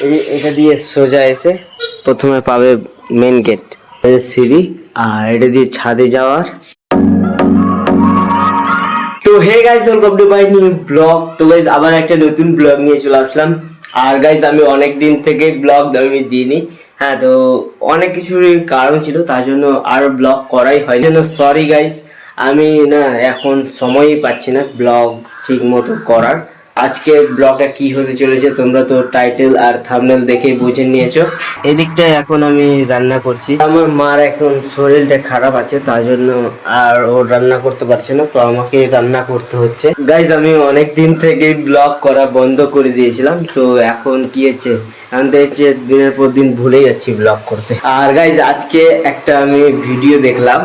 এই- এটা দিয়ে সোজা এসে প্রথমে পাবে মেন গেট সিঁড়ি, আর এটা দিয়ে ছাদে যাওয়ার। তো hey guys welcome to my new vlog তো গাইজ আবার একটা নতুন ব্লগ নিয়ে চলে আসলাম। আর গাইজ আমি অনেক দিন থেকে ব্লগ আমি দিইনি। হ্যাঁ তো অনেক কিছুরই কারণ ছিল, তার জন্য আর ব্লগ করাই হয় জন্য সরি গাইজ আমি না এখন সময়ই পাচ্ছি না ব্লগ ঠিক মতো করার। আজকে ব্লগটা কি হতে চলেছে তোমরা তো টাইটেল আর থামনেল দেখেই বুঝে নিয়েছো। এদিকটায় এখন আমি রান্না করছি। আমার মার এখন শরীরটা খারাপ আছে, তার জন্য আর ও রান্না করতে পারছে না, তো আমাকে রান্না করতে হচ্ছে। গাইজ আমি অনেক দিন থেকে ব্লগ করা বন্ধ করে দিয়েছিলাম, তো এখন কি হচ্ছে? আমি তো হচ্ছে দিনের পর দিন ভুলে যাচ্ছি ব্লগ করতে। আর গাইজ আজকে একটা আমি ভিডিও দেখলাম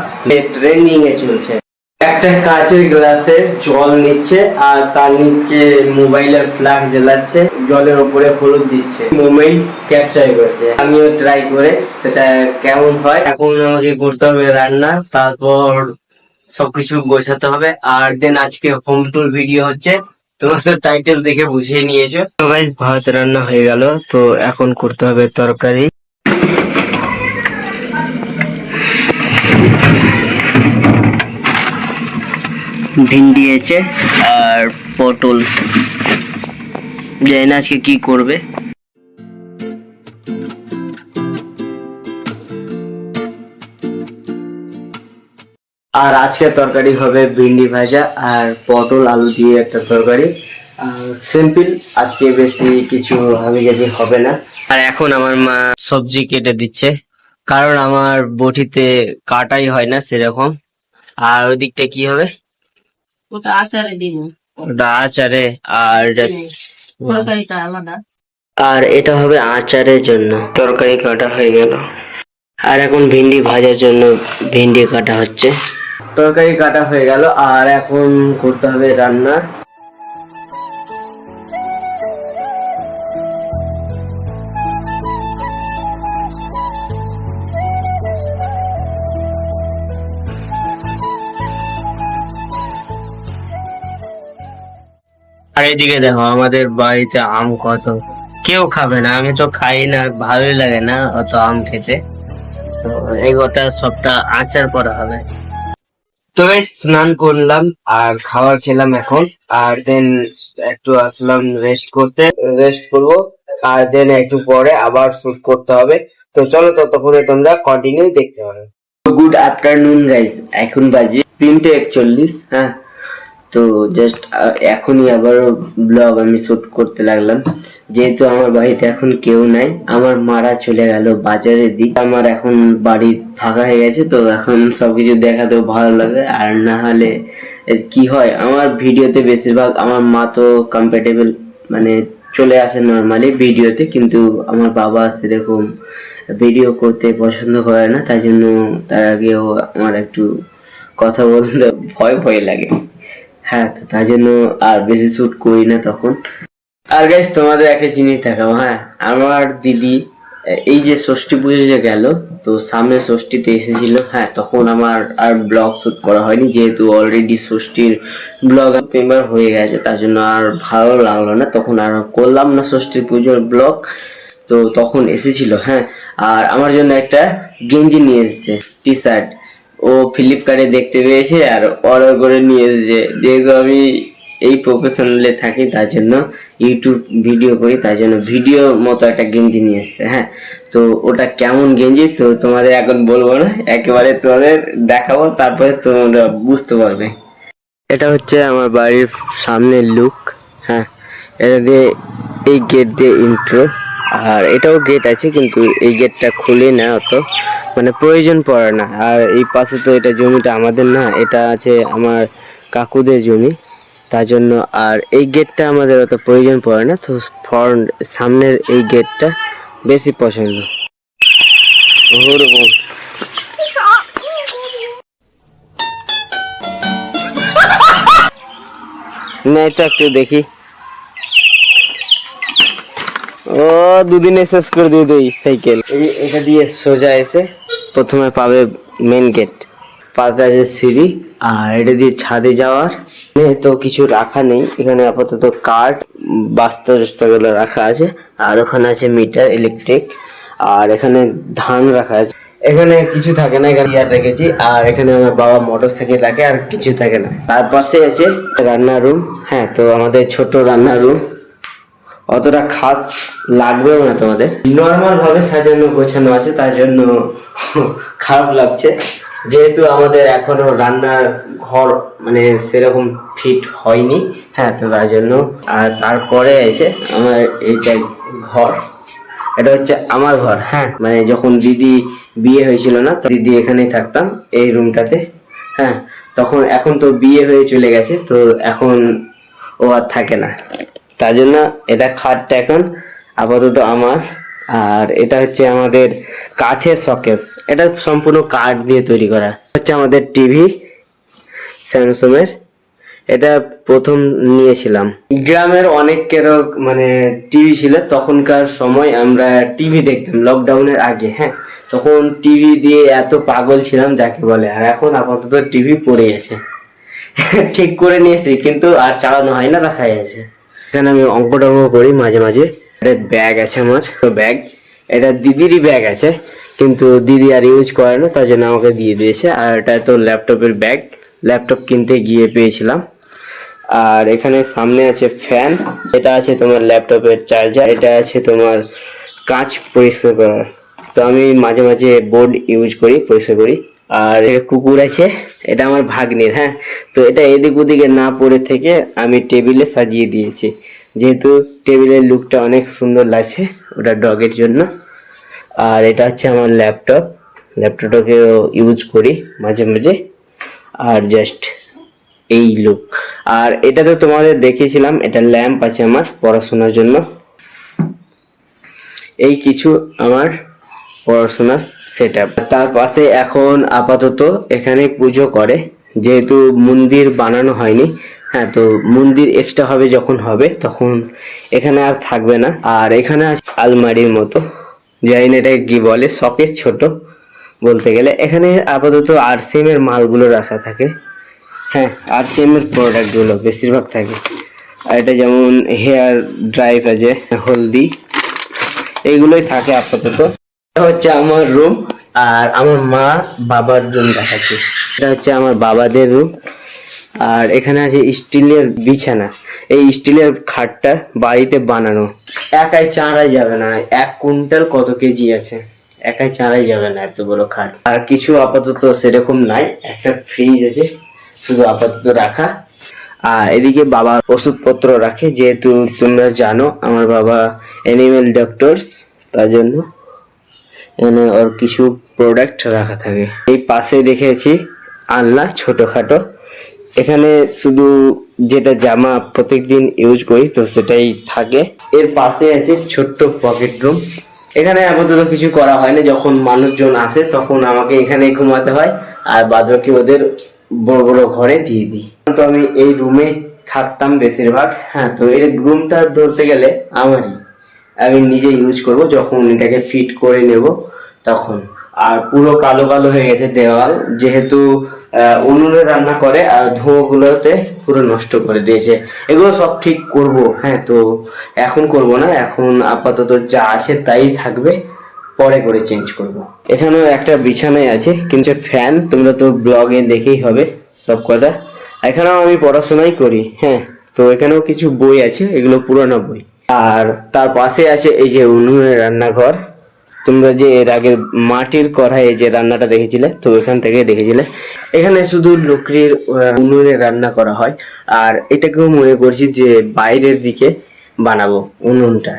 ট্রেন্ডিং এ চলছে। একটা কাচের গ্লাসে জল নিচ্ছে আর তার নিচে মোবাইলের ফ্ল্যাগ জ্বালাচ্ছে, জলের উপরে হলুদ দিচ্ছে। মোমেন্ট ক্যাপচার করছে। আমিও ট্রাই করে সেটা কেমন হয়। এখন আমাকে করতে হবে রান্না, তারপর সবকিছু গোছাতে হবে। আর দেন আজকে হোম টুর ভিডিও হচ্ছে। তোমরা তো টাইটেল দেখে বুঝিয়ে নিয়েছো। তো গাইজ ভাত রান্না হয়ে গেল। তো এখন করতে হবে তরকারি। ভিন্ডি আছে আর পটল জানি না আজকে কি করবে আর আজকে তরকারি হবে ভিন্ডি ভাজা আর পটল আলু দিয়ে একটা তরকারি। আর সিম্পল আজকে বেশি কিছু হাবি যদি হবে না। আর এখন আমার মা সবজি কেটে দিচ্ছে। কারণ আমার বটিতে কাটাই হয় না সেরকম। আর ওই দিকটা কি হবে? ওটা আচারে দিব ওটা আচারে আর এটা- তরকারিটা আলাদা আর এটা হবে আচারের জন্য। তরকারি কাটা হয়ে গেল। আর এখন ভিন্ডি ভাজার জন্য ভিন্ডি কাটা হচ্ছে। তরকারি কাটা হয়ে গেল। আর এখন করতে হবে রান্না। আর এদিকে দেখো, আমাদের বাড়িতে আম কত। কেউ খাবে না, আমি তো খাই না, ভালোই লাগে না অত আম খেতে। তো এই গোটা সবটা আচার করা হবে। তো স্নান করলাম আর খাবার খেলাম এখন। আর দেন একটু আসলাম রেস্ট করতে। রেস্ট করব, আর দেন একটু পরে আবার শুট করতে হবে। তো চলো ততক্ষণে তোমরা কন্টিনিউ দেখতে হবে। গুড আফটারনুন গাইজ এখন বাজে তিনটে একচল্লিশ হ্যাঁ? তো জাস্ট এখনই আবার ব্লগ আমি শুট করতে লাগলাম। যেহেতু আমার বাড়িতে এখন কেউ নাই, আমার মারা চলে গেল বাজারের দিক। আমার এখন বাড়ি ফাঁকা হয়ে গেছে, তো এখন সবকিছু দেখাতেও ভালো লাগে। আর না হলে কি হয়? আমার ভিডিওতে বেশিরভাগ আমার মা তো কমফর্টেবল মানে চলে আসে নর্মালি ভিডিওতে, কিন্তু আমার বাবা সেরকম ভিডিও করতে পছন্দ করে না। তাই জন্য তার আগেও আমার একটু কথা বলতে ভয় ভয় লাগে। হ্যাঁ তো তাই জন্য আর বেশি শুট করি না তখন। আর গাইস তোমাদের একটা জিনিস দেখাবো হ্যাঁ? আমার দিদি, এই যে ষষ্ঠী পুজো যে গেল, তো সামনে ষষ্ঠীতে এসেছিল হ্যাঁ? তখন আমার আর ব্লগ শ্যুট করা হয়নি, যেহেতু অলরেডি ষষ্ঠীর ব্লগ তিনবার হয়ে গেছে, তার জন্য আর ভালো লাগল না। তখন আর করলাম না ষষ্ঠীর পুজোর ব্লগ তো তখন এসেছিল হ্যাঁ? আর আমার জন্য একটা গেঞ্জি নিয়ে এসেছে টি শার্ট ও ফ্লিপকার্টে দেখতে পেয়েছে আর অর্ডার করে নিয়ে এসেছে। যেহেতু আমি এই প্রফেশনালে থাকি, তার জন্য ইউটিউব ভিডিও করি, তার জন্য ভিডিও মতো একটা গেঞ্জি নিয়ে এসছে হ্যাঁ? তো ওটা কেমন গেঞ্জি? তো তোমাদের এখন বলব না, একেবারে তোমাদের দেখাবো, তারপরে তোমরা বুঝতে পারবে। এটা হচ্ছে আমার বাড়ির সামনের লুক হ্যাঁ? এটা দিয়ে এই গেট দিয়ে ইন্ট্রো আর এটাও গেট আছে, কিন্তু এই গেটটা খুলে না অত মানে প্রয়োজন পড়ে না। আর এই পাশে তো এটা জমিটা আমাদের না, এটা আছে আমার কাকুদের জমি। তার জন্য আর এই গেটটা আমাদের অত প্রয়োজন পড়ে না, তো ফ্রন্ট সামনের এই গেটটা বেশি পছন্দ। না, এটা একটু দেখি। ও, দুদিনে শেষ করে দিয়ে দেই সাইকেল। এটা দিয়ে সোজা এসে প্রথমে পাবে মেন গেট পাশে আছে সিঁড়ি, আর এটা দিয়ে ছাদে যাওয়ার। তো কিছু রাখা নেই, এখানে আপাতত কাঠ বাস্তা গুলো রাখা আছে, আর ওখানে আছে মিটার ইলেকট্রিক আর এখানে ধান রাখা আছে। এখানে কিছু থাকে না, এখানে ইয়ার রেখেছি, আর এখানে আমার বাবা মোটর সাইকেল রাখে, আর কিছু থাকে না। তার পাশে আছে রান্নার রুম হ্যাঁ তো আমাদের ছোট রান্নার রুম অতটা খাস লাগবেও না তোমাদের। নর্মাল ভাবে সাজানো, গোছানো আছে, তার জন্য খারাপ লাগছে। যেহেতু আমাদের এখনও রান্নার ঘর মানে সেরকম ফিট হয়নি হ্যাঁ তো তার জন্য। আর তারপরে এসে আমার এইটা ঘর, এটা হচ্ছে আমার ঘর হ্যাঁ। মানে যখন দিদি বিয়ে হয়েছিল না দিদি এখানেই থাকতাম, এই রুমটাতে হ্যাঁ। তখন, এখন তো বিয়ে হয়ে চলে গেছে, তো এখন ও আর থাকে না। তার জন্য এটা খাটটা এখন আপাতত আমার। আর এটা হচ্ছে আমাদের কাঠের শকেস। এটা সম্পূর্ণ কাঠ দিয়ে তৈরি করা। হচ্ছে আমাদের টিভি, স্যামসংয়ের। এটা প্রথম নিয়েছিলাম। গ্রামের অনেকের মানে টিভি ছিল। তখনকার সময় আমরা টিভি দেখতাম লকডাউনের আগে হ্যাঁ? তখন টিভি দিয়ে এত পাগল ছিলাম, যাকে বলে। আর এখন আপাতত টিভি পড়ে আছে। ঠিক করে নিয়েছি, কিন্তু আর চালানো হয় না, রাখাই আছে। এখানে আমি অঙ্ক টঙ্ক করি মাঝে মাঝে। একটা ব্যাগ আছে আমার, তো ব্যাগ এটা দিদিরই ব্যাগ আছে, কিন্তু দিদি আর ইউজ করে না, তার জন্য আমাকে দিয়ে দিয়েছে। আর এটা তো ল্যাপটপের ব্যাগ ল্যাপটপ কিনতে গিয়ে পেয়েছিলাম। আর এখানে সামনে আছে ফ্যান এটা আছে তোমার ল্যাপটপের চার্জার এটা আছে তোমার কাঁচ পরিষ্কার করার। তো আমি মাঝে মাঝে বোর্ড ইউজ করি, পরিষ্কার করি। আর কুকুর আছে, এটা আমার ভাগ্নের হ্যাঁ? তো এটা এদিক ওদিকে না পড়ে থেকে আমি টেবিলে সাজিয়ে দিয়েছি। যেহেতু টেবিলের লুকটা অনেক সুন্দর লাগছে ওটা ডগের জন্য। আর এটা হচ্ছে আমার ল্যাপটপ। ল্যাপটপটাকেও ইউজ করি মাঝে মাঝে। আর জাস্ট এই লুক। আর এটা তো তোমাদের দেখিয়েছিলাম, এটা ল্যাম্প আছে আমার পড়াশোনার জন্য। এই কিছু আমার পড়াশোনার সেট তার পাশে এখন আপাতত এখানে পুজো করে, যেহেতু মন্দির বানানো হয়নি হ্যাঁ তো মন্দির এক্সট্রা হবে যখন হবে, তখন এখানে আর থাকবে না। আর এখানে আলমারির মতো, জানি না এটা কি বলে, শকেস ছোট বলতে গেলে। এখানে আপাতত আর এর মালগুলো রাখা থাকে। হ্যাঁ আর এর প্রোডাক্টগুলো বেশিরভাগ থাকে। আর এটা যেমন হেয়ার ড্রাইভ আছে হলদি, এইগুলোই থাকে আপাতত। হচ্ছে আমার রুম আর আমার মা বাবার রুম দেখাচ্ছে। এটা হচ্ছে আমার বাবাদের রুম আর এখানে আছে স্টিলের বিছানা। এই স্টিলের খাটটা বাড়িতে বানানো। একাই চাঁড়াই যাবে না, এক কুইন্টাল কত কেজি আছে? একাই চাঁড়াই যাবে না এত বড় খাট। আর কিছু আপাতত সেরকম নাই, একটা ফ্রিজ আছে, শুধু আপাতত রাখা। আর এদিকে বাবা ওষুধপত্র রাখে, যেহেতু তোমরা জানো, আমার বাবা অ্যানিমেল ডক্টরস তার জন্য। এখানে ওর কিছু প্রোডাক্ট রাখা থাকে। এই পাশে দেখেছি আলনা ছোটখাটো। এখানে শুধু যেটা জামা প্রত্যেকদিন ইউজ করি, তো সেটাই থাকে। এর পাশে আছে ছোট্ট পকেট রুম এখানে আপাতত কিছু করা হয় না যখন মানুষজন আসে, তখন আমাকে এখানে ঘুমাতে হয় আর বাদ বাকি ওদের বড় বড় ঘরে দিয়ে দিই। তো আমি এই রুমে থাকতাম বেশিরভাগ। হ্যাঁ তো এই রুমটা ধরতে গেলে আমারই। আমি নিজে ইউজ করব, যখন এটাকে ফিট করে নেব তখন। আর পুরো কালো কালো হয়ে গেছে দেওয়াল, যেহেতু উনুনে রান্না করে আর ধোঁয়াগুলোতে পুরো নষ্ট করে দিয়েছে। এগুলো সব ঠিক করব হ্যাঁ তো এখন করব না, এখন আপাতত যা আছে তাই থাকবে, পরে করে চেঞ্জ করব। এখানেও একটা বিছানায় আছে, কিন্তু ফ্যান তোমরা তো ব্লগে দেখেই হবে সব কটা। এখানেও আমি পড়াশোনাই করি হ্যাঁ তো এখানেও কিছু বই আছে, এগুলো পুরোনো বই। আর তার পাশে আছে এই যে উনুনের রান্নাঘর। তোমরা যে এর আগে মাটির কড়াইয়ে যে রান্নাটা দেখেছিলে, তো এখান থেকে দেখেছিলে। এখানে শুধু লকড়ির উনুনে রান্না করা হয়। আর এটাকেও মনে করছি যে বাইরের দিকে বানাবো উনুনটা।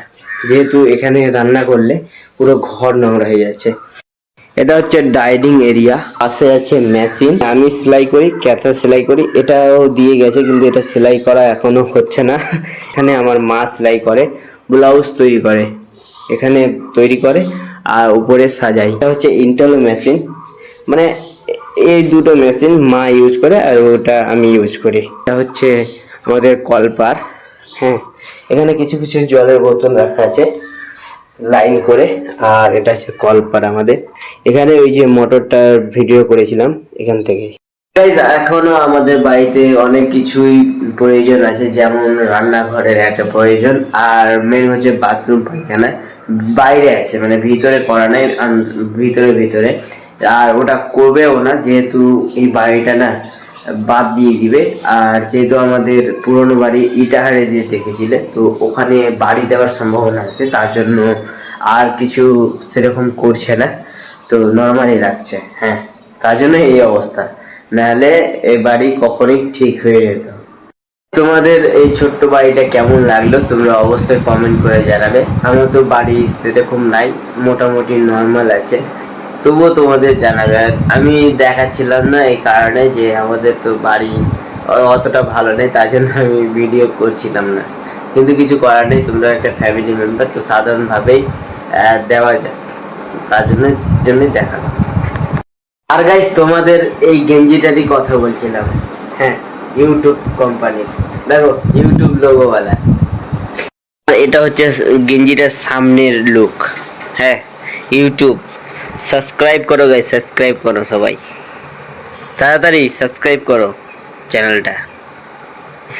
যেহেতু এখানে রান্না করলে পুরো ঘর নোংরা হয়ে যাচ্ছে। এটা হচ্ছে ডাইনিং এরিয়া। পাশে আছে মেশিন। আমি সেলাই করি, ক্যাথা সেলাই করি। এটাও দিয়ে গেছে, কিন্তু এটা সেলাই করা এখনও হচ্ছে না। এখানে আমার মা সেলাই করে, ব্লাউজ তৈরি করে। এখানে তৈরি করে, আর উপরে সাজাই। এটা হচ্ছে ইন্টারলো মেশিন। মানে এই দুটো মেশিন মা ইউজ করে, আর ওটা আমি ইউজ করি। এটা হচ্ছে আমাদের কলপার। হ্যাঁ এখানে কিছু কিছু জলের বোতল রাখা আছে। লাইন করে, আর এটা হচ্ছে কলপার আমাদের। এখানে ওই যে মোটরটার ভিডিও করেছিলাম, এখান থেকে। এখনও আমাদের বাড়িতে অনেক কিছুই প্রয়োজন আছে, যেমন রান্নাঘরের একটা প্রয়োজন, আর মেন হচ্ছে বাথরুম পায়খানা। বাইরে আছে মানে ভিতরে করা নাই ভিতরে ভিতরে। আর ওটা করবেও না, যেহেতু এই বাড়িটা না বাদ দিয়ে দিবে। আর যেহেতু আমাদের পুরনো বাড়ি ইটাহারে দিয়ে দেখেছিলে তো ওখানে বাড়ি দেওয়ার সম্ভাবনা আছে, তার জন্য আর কিছু সেরকম করছে না। তো নর্মালি রাখছে হ্যাঁ তার জন্য এই অবস্থা। নাহলে এই বাড়ি কখনোই ঠিক হয়ে যেত। তোমাদের এই ছোট্ট বাড়িটা কেমন লাগল তোমরা অবশ্যই কমেন্ট করে জানাবে। আমার তো বাড়ি সেরকম নাই, মোটামুটি নর্মাল আছে। তবুও তোমাদের জানাবে আমি দেখাচ্ছিলাম না এই কারণে যে আমাদের তো বাড়ি অতটা ভালো নেই, তার জন্য আমি ভিডিও করছিলাম না। কিন্তু কিছু করার নেই, তোমরা একটা ফ্যামিলি মেম্বার তো সাধারণভাবেই দেওয়া যায় তার জন্য, জন্যই দেখালাম। আর গাইস তোমাদের এই গেঞ্জিটারই কথা বলছিলাম। হ্যাঁ ইউটিউব কোম্পানির দেখো ইউটিউব লোগোওয়ালা এটা হচ্ছে গেঞ্জিটার সামনের লুক হ্যাঁ ইউটিউব সাবস্ক্রাইব করো গাইস সাবস্ক্রাইব করো সবাই। তাড়াতাড়ি সাবস্ক্রাইব করো চ্যানেলটা।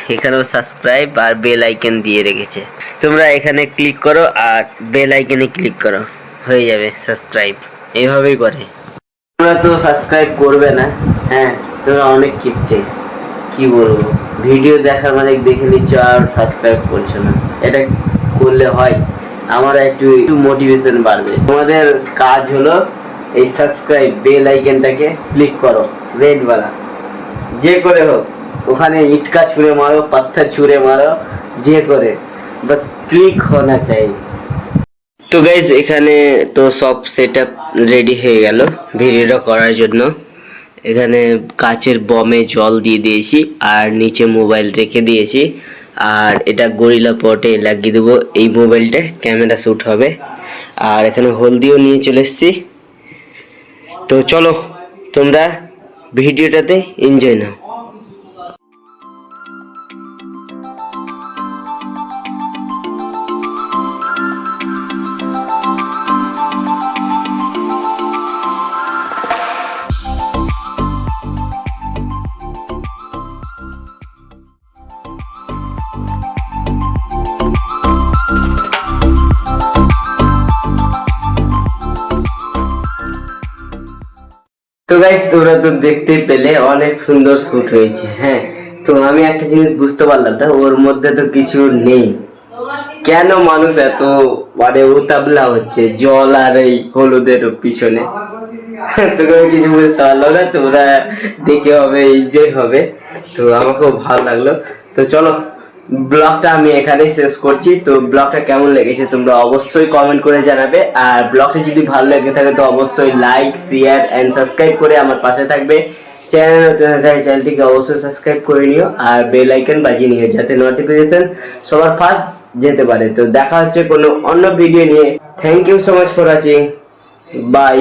এখানেও সাবস্ক্রাইব আর বেল আইকন দিয়ে রেখেছে। তোমরা এখানে ক্লিক করো আর বেল আইকনে ক্লিক করো। হয়ে যাবে সাবস্ক্রাইব। এইভাবেই করে। তোমরা তো সাবস্ক্রাইব করবে না হ্যাঁ? তোমরা অনেক কিপটে কি বলব? ভিডিও দেখার মানে দেখে নিচ্ছ আর সাবস্ক্রাইব করছ না। এটা করলে হয়। আমার একটু একটু মোটিভেশন বাড়বে। তোমাদের কাজ হলো এই সাবস্ক্রাইব বেল আইকনটাকে ক্লিক করো রেড वाला যে করে হোক, ওখানে ইটকা ছুঁড়ে মারো, পাথর ছুঁড়ে মারো, যে করে। বাস ক্লিক হোনা চাই। তো গাইজ এখানে তো সব সেট রেডি হয়ে গেল ভিডিওটা করার জন্য। এখানে কাচের বমে জল দিয়ে দিয়েছি, আর নিচে মোবাইল রেখে দিয়েছি। আর এটা গরিলা পটে লাগিয়ে দেবো। এই মোবাইলটা ক্যামেরা শ্যুট হবে। আর এখানে হলদিও নিয়ে চলে এসছি। তো চলো তোমরা ভিডিওটাতে এনজয় নাও। গাইস তোমরা তো দেখতে পেলে অনেক সুন্দর শুট হয়েছে হ্যাঁ? তো আমি একটা জিনিস বুঝতে পারলাম না, ওর মধ্যে তো কিছু নেই। কেন মানুষ এত মানে উতাবলা হচ্ছে, জল আর এই হলুদের পিছনে? তোকে কিছু বুঝতে পারল না, তোমরা দেখে হবে এনজয় হবে। তো আমাকেও ভালো লাগল। তো চলো ব্লগটা আমি এখানেই শেষ করছি। তো ব্লগটা কেমন লেগেছে তোমরা অবশ্যই কমেন্ট করে জানাবে। আর ব্লগটা যদি ভালো লেগে থাকে, তো অবশ্যই লাইক শেয়ার এন্ড সাবস্ক্রাইব করে আমার পাশে থাকবে। চ্যানেল নতুন থাকে চ্যানেলটিকে অবশ্যই সাবস্ক্রাইব করে নিও। আর বেল আইকন বাজিয়ে নিও, যাতে নোটিফিকেশন সবার ফার্স্ট যেতে পারে। তো দেখা হচ্ছে কোনো অন্য ভিডিও নিয়ে। Thank you so much for watching bye